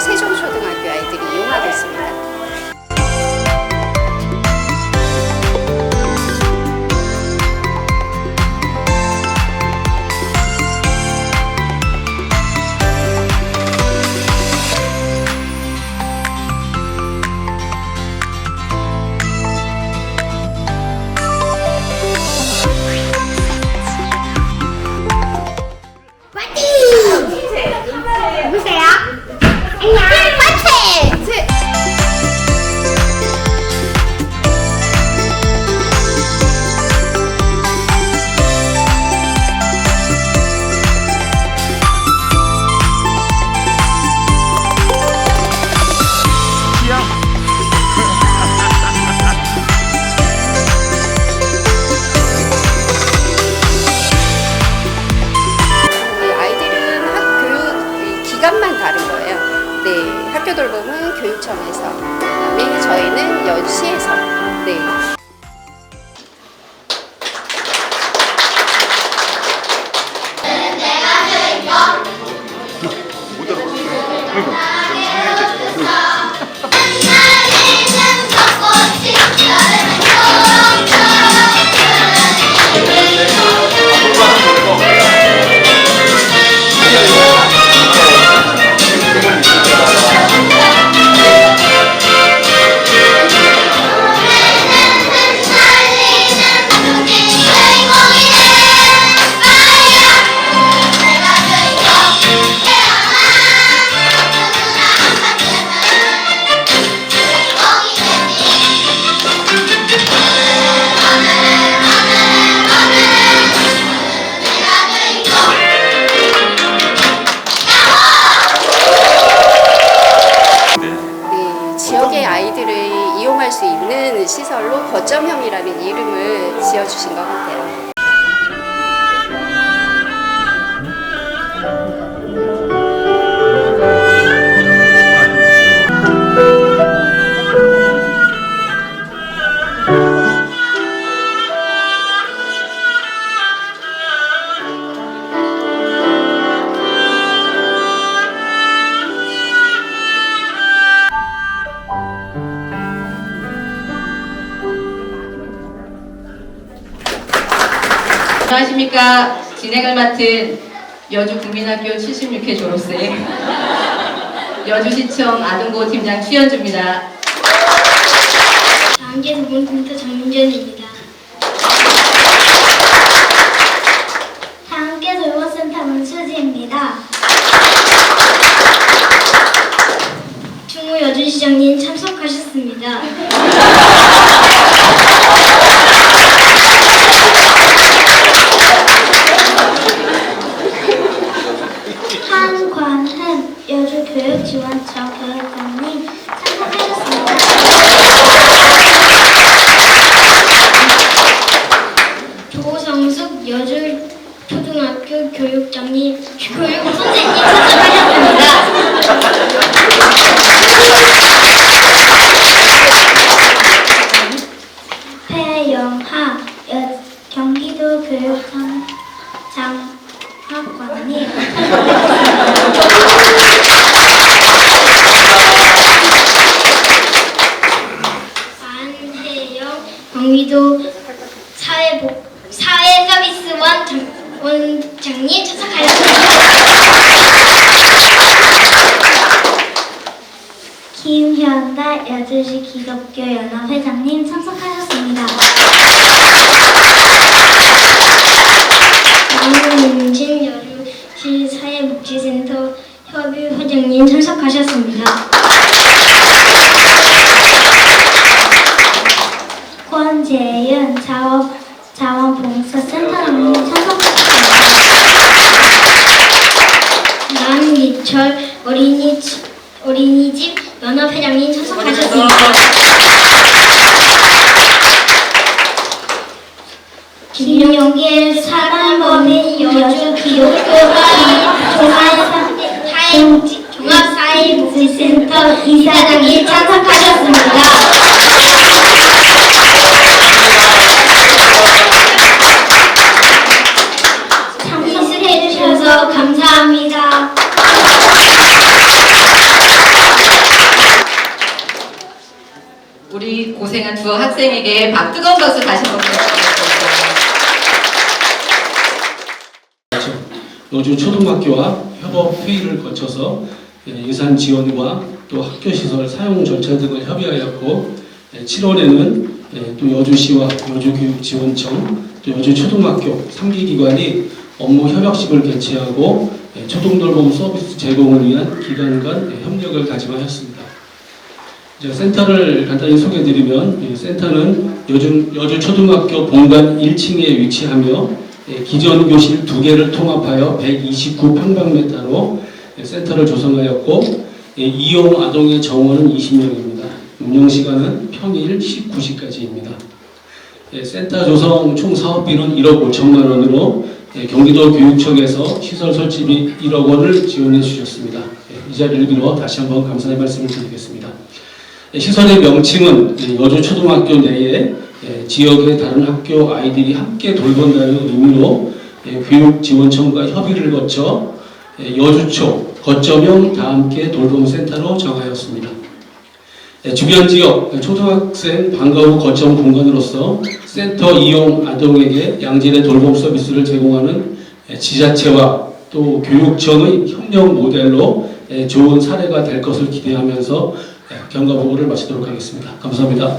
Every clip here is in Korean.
세종초등학교 아이들이 이용하고 있습니다. 수 있는 시설로 거점형이라는 이름을 지어주신 것 같아요. 안녕하십니까. 진행을 맡은 여주국민학교 76회 졸업생 여주시청 아동보호 팀장 최현주입니다. 단계 두분센터 정민준입니다. 단계 돌봄센터 문수지입니다. 충무 여주시장님 참석하셨습니다. 한관은 여주교육지원처 교육장님 참석하셨습니다. 조성숙 여주 초등학교 교육장님 교육 선생님 참석하셨습니다. 배영하 여, 경기도 교육청 장학관님 김현달 여주시 기독교 연합 회장님 참석하셨습니다. 남윤진 여주시 사회복지센터 협의 회장님 참석하셨습니다. 권재현 자원, 자원봉사센터장님 참석하셨습니다. 남기철 박수 다시 한번. 여주 초등학교와 협업 회의를 거쳐서 예, 예산 지원과 또 학교 시설 사용 절차 등을 협의하였고 7월에는 예, 또 여주시와 여주교육지원청 또 여주초등학교 3기 기관이 업무 협약식을 개최하고 예, 초등돌봄 서비스 제공을 위한 기관 간 예, 협력을 다짐하였습니다. 이제 센터를 간단히 소개해드리면 이 센터는 여주, 여주 초등학교 본관 1층에 위치하며 예, 기존 교실 두 개를 통합하여 129평방미터로 예, 센터를 조성하였고 예, 이용 아동의 정원은 20명입니다. 운영 시간은 평일 19시까지입니다. 예, 센터 조성 총 사업비는 1억 5천만 원으로 예, 경기도 교육청에서 시설 설치비 1억 원을 지원해 주셨습니다. 예, 이 자리를 빌어 다시 한번 감사의 말씀을 드리겠습니다. 예, 시설의 명칭은 예, 여주 초등학교 내에 예, 지역의 다른 학교 아이들이 함께 돌본다는 의미로 예, 교육지원청과 협의를 거쳐 예, 여주초 거점형 다 함께 돌봄센터로 정하였습니다. 예, 주변 지역 초등학생 방과 후 거점 공간으로서 센터 이용 아동에게 양질의 돌봄 서비스를 제공하는 예, 지자체와 또 교육청의 협력 모델로 예, 좋은 사례가 될 것을 기대하면서 예, 경과 보고를 마치도록 하겠습니다. 감사합니다.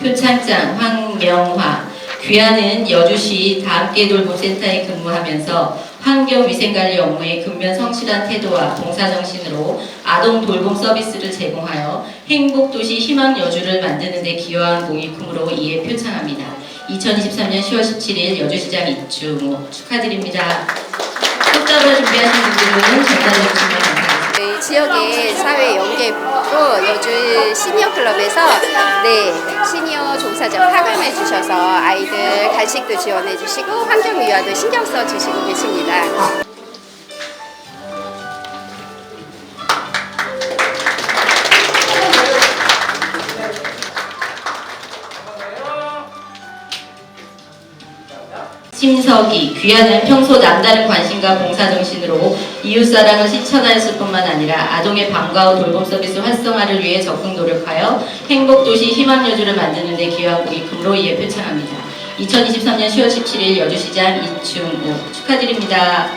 표창장 황명화 귀하는 여주시 다함께 돌봄센터에 근무하면서 환경위생관리 업무에 근면 성실한 태도와 봉사정신으로 아동 돌봄 서비스를 제공하여 행복도시 희망 여주를 만드는 데 기여한 크므로 이에 표창합니다. 2023년 10월 17일 여주시장 입주 축하드립니다. 꽃잡아 준비하신 분들은 전달해 주시면 감사하겠습니다. 네, 지역의 사회 연계로 여주 시니어 클럽에서 네, 시니어 종사자 파견해 주셔서 아이들 간식도 지원해 주시고 환경 위화도 신경 써 주시고 계십니다. 심석이 귀하는 평소 남다른 관심과 봉사정신으로 이웃사랑을 실천하였을 뿐만 아니라 아동의 방과 후 돌봄 서비스 활성화를 위해 적극 노력하여 행복도시 희망여주를 만드는 데 기여한 공이 금로 이에 표창합니다. 2023년 10월 17일 여주시장 이충우 축하드립니다.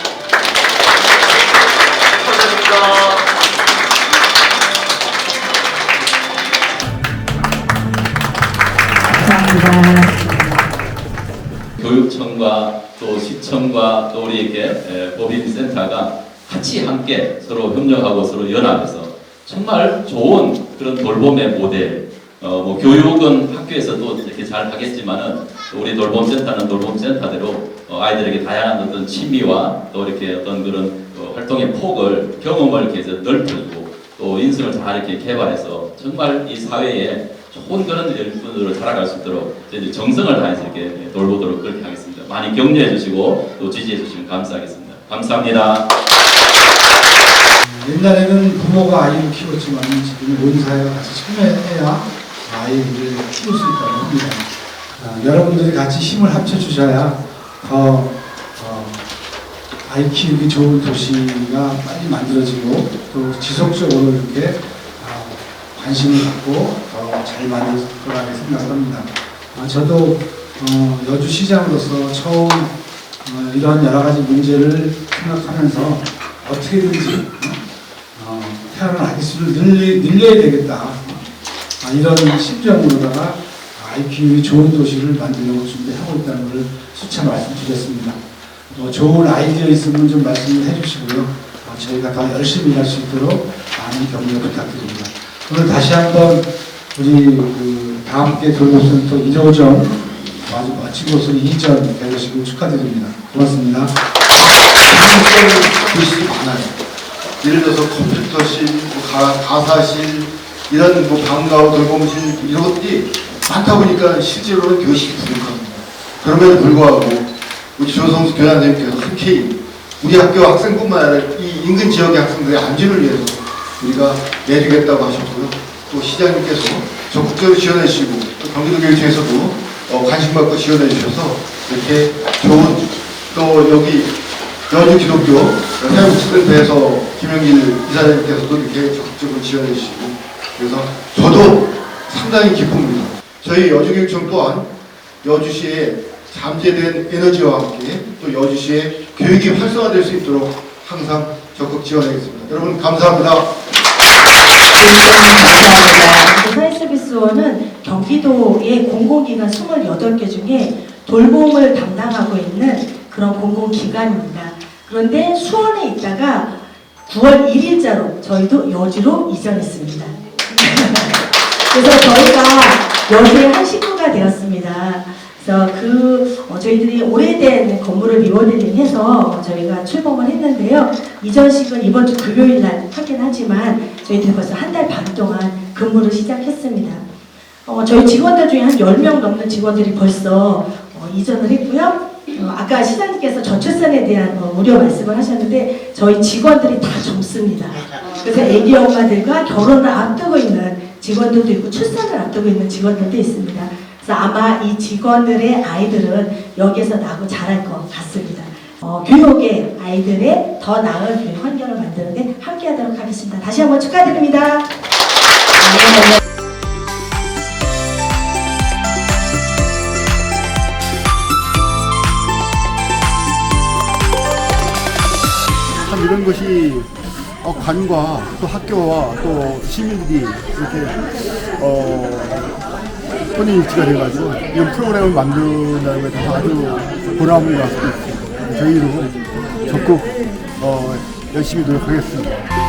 교육청과 또 시청과 또 우리 이렇게 에, 법인센터가 같이 함께 서로 협력하고 서로 연합해서 정말 좋은 그런 돌봄의 모델 어, 뭐 교육은 학교에서도 이렇게 잘 하겠지만은 또 우리 돌봄센터는 돌봄센터대로 어, 아이들에게 다양한 어떤 취미와 또 이렇게 어떤 그런 어, 활동의 폭을 경험을 해서 넓히고 또 인성을 잘 이렇게 개발해서 정말 이 사회에 좋은 그런 일꾼으로 살아갈 수 있도록 정성을 다해서 이렇게 돌보도록 그렇게 하겠습니다. 많이 격려해 주시고 또 지지해 주시면 감사하겠습니다. 감사합니다. 옛날에는 부모가 아이를 키웠지만 지금 온 사회가 같이 참여해야 아이를 키울 수 있다고 합니다. 아, 여러분들이 같이 힘을 합쳐 주셔야 더 어, 아이 키우기 좋은 도시가 빨리 만들어지고 또 지속적으로 이렇게 아, 관심을 갖고 더 잘 만들 거라고 생각합니다. 아, 저도 어, 여주시장으로서 처음 어, 이런 여러 가지 문제를 생각하면서 어떻게든지 어, 태어난 아기수를 늘리, 늘려야 되겠다. 아, 이런 심정으로다가 IQ이 좋은 도시를 만들려고 준비하고 있다는 것을 수차 말씀드렸습니다. 뭐 좋은 아이디어 있으면 좀 말씀을 해주시고요. 어, 저희가 더 열심히 할수 있도록 많은 격려 부탁드립니다. 오늘 다시 한번 우리 그 다음께 돌봄센터 1호점 아주 마치고서 2전 되시고 축하드립니다. 고맙습니다. 글씨 많아요. 예를 들어서 컴퓨터실, 뭐 가, 가사실, 이런 뭐 방과후 돌봄실 이런 것들이 많다 보니까 실제로는 교실이 부족합니다. 그럼에도 불구하고 우리 조성수 교장님께서 흔쾌히 우리 학교 학생뿐만 아니라 이 인근 지역의 학생들의 안전을 위해서 우리가 내주겠다고 하셨고요. 또 시장님께서 적극적으로 지원해 주시고 또 경기도 교육청에서도 어, 관심 갖고 지원해 주셔서 이렇게 좋은 또 여기 여주 기독교 사회복지센터에서 김영길 이사장님께서도 이렇게 적극적으로 지원해 주시고 그래서 저도 상당히 깊습니다. 저희 여주교육청 또한 여주시의 잠재된 에너지와 함께 또 여주시의 교육이 활성화될 수 있도록 항상 적극 지원하겠습니다. 여러분 감사합니다. 감사합니다. 사회서비스원은 경기도의 공공기관 28개 중에 돌봄을 담당하고 있는 그런 공공기관입니다. 그런데 수원에 있다가 9월 1일자로 저희도 여주로 이전했습니다. 그래서 저희가 여주의 한 식구가 되었습니다. 그래서 그 어, 저희들이 오래된 건물을 리모델링 해서 저희가 출범을 했는데요. 이전식은 이번 주 금요일 날 하긴 하지만 저희들이 벌써 한 달 반 동안 근무를 시작했습니다. 어, 저희 직원들 중에 한 10명 넘는 직원들이 벌써 어, 이전을 했고요. 어, 아까 시장님께서 저출산에 대한 어, 우려 말씀을 하셨는데 저희 직원들이 다 젊습니다. 그래서 애기 엄마들과 결혼을 앞두고 있는 직원들도 있고 출산을 앞두고 있는 직원들도 있습니다. 그래서 아마 이 직원들의 아이들은 여기에서 나고 자랄 것 같습니다. 어, 교육의 아이들의 더 나은 환경을 만드는데 함께하도록 하겠습니다. 다시 한번 축하드립니다. 이런 것이 어, 관과 또 학교와 또 시민들이 이렇게 어, 혼인일치가 돼가지고 이런 프로그램을 만든다는 것에 아주 보람을 갖고. 저희도 적극 어, 열심히 노력하겠습니다.